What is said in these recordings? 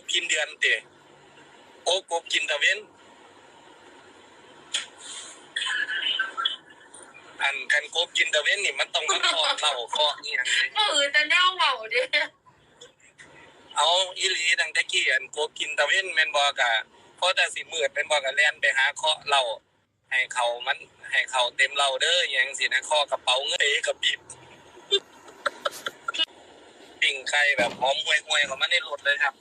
บกินเดือนเตะโอ้กบกินตะเว้น อันกันกบกินตะเว้นนี่มันต้องมาเคาะเหล่าเคาะนี่อย่างนี้ก็อือแต่แนวเมาเด้เอาอีหลีดังตะกี้อันกบกินตะเว้นแม่นบอกะเพราะแต่สิมืดแม่นบอกะแล่นไปหาเคาะเหล่าให้เขามันให้เขาเต็มเหล่าเด้ออย่างสินะเคาะกระเป๋าเงินเตะกับบีบปิ่ งไข่แบบหอมห่วยๆเขามาในรถเลยครับ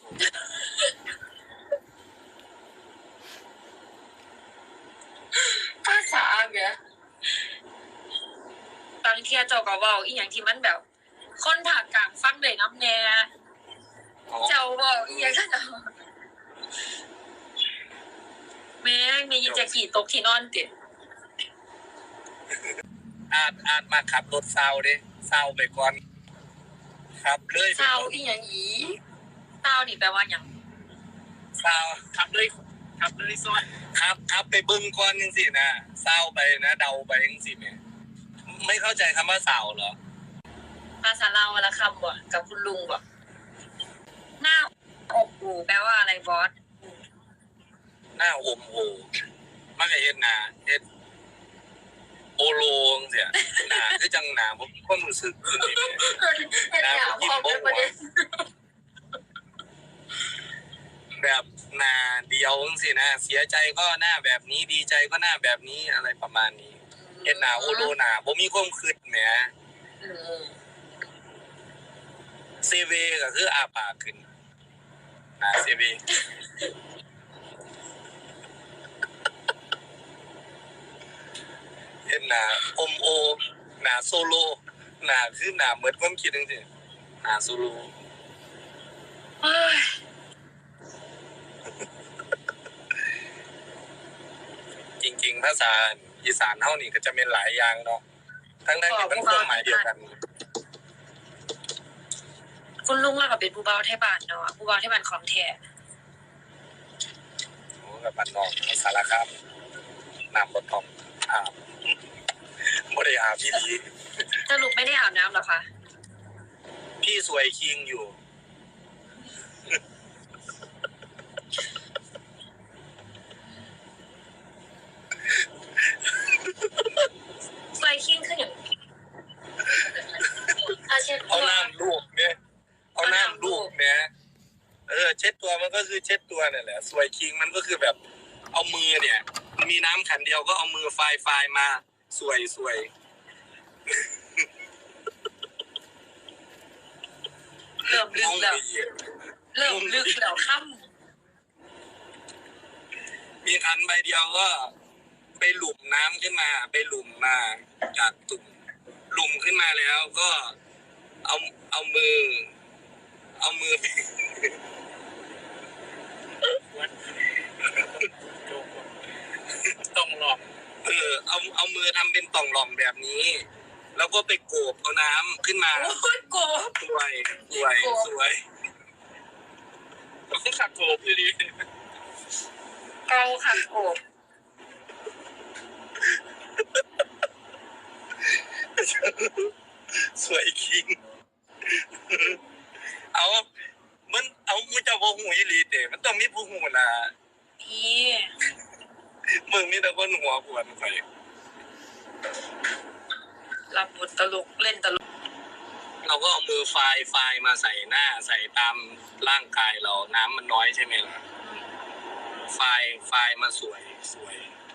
ภาษาเบียบางเทียเจ้าก็เว้าอีหยังที่มันแบบ คนถากกลางฟังเลยน้ำแน่เจ้าเว้าอีหยังก็เจ้าแม่งมีจะขี่ตกที่นอนติดอาจอาจมาขับรถเศร้าเด้เศร้าไปก่อน ครับเลยไปเศร้าก่อนอีหยังอีเศร้านี่แปลว่าหยังเศร้าขับเลยขับเลยซอยครับ ครับไปเบึงก่อนจังสินะเศร้าไปนะ เดาไปจังสิแม่ไม่เข้าใจคำว่าเศร้าเหรอภาษาลาววละคำบ่กับคุณลุงบ่หน้าอกหูแปลว่าอะไรบอสหน้าอมโอมันก็เฮ็ดหน้าเฮ็ด โอโลงเสียหน้าคือจังหน้าผมมีความรู้สึกขึ้นนี่แหมเห็นหยาพร้อมเป็นประเด็นแบบหน้าเดียวจังสินะ เสียใจก็หน้าแบบนี้ดีใจก็หน้าแบบนี้อะไรประมาณนี้เฮ็ดหน้าโอโลหน้าบ่มีความคิดแหมอืมเซเวก็คืออาปากขึ้นหนาเซเว ห็นหนาอมโอ หนาโซโล หนาคือหนาเหมือนความคิดจริงๆหนาโซโลเฮ้ยจริง ๆ ภาษาอีสานเท่านี้ก็จะเป็นหลายอย่างเนาะทั้งๆที่มันความหมายเดียวกัน คุณลุงเราก็เป็นผู้เบาไทยบ้านเนาะผู้เบาไทยบ้านของแท้โอ้กับบ้านนอกสารคามน้ำบดทองอา บบ่ได้อาบพี่ดีสรุปไม่ได้อาบน้ำเหรอคะพี่สวยคิงอยู่ไฟขิ้งขึ้นอย่างอาเช็ดเอาน้ำลูกเนี่ยเอาน้ำลูกเนี่ยเออ เช็ดตัวมันก็คือเช็ดตัวเนี่ยแหละสวยคิงมันก็คือแบบเอามือเนี่ย มีน้ำขันเดียวก็เอามือไฟไฟมา สวยสวยเริ่มลึงกงแล้วไปอีกเริ่มลึกแล้วค่มีขันใบเดียวก็ไปหลุมน้ำขึ้นมา ไปหลุมมาจากตุ่มหลุมขึ้นมาแล้วก็เอาเอามือ เอามือไป ต้องหลอก เออเอาเอามือทำเป็นต่องหล่อมแบบนี้ แล้วก็ไปโกบเอาน้ำขึ้นมาำโอ้ยโกบสวยสวยโกบ สวยต้องขัดโถบดีเกาค่ะโกบสวยคิง เอา มันเอามือเจ้าพ่อหูอีหลีเตะมันต้องมีผู้หูนะนี่ มึงมีแต่คนหัวขวนไปรับบทตลกเล่นตลก เราก็เอามือไฟไฟมาใส่หน้าใส่ตามร่างกายเราน้ำมันน้อยใช่ไหมล่ะไฟไฟมาสวยสวยๆ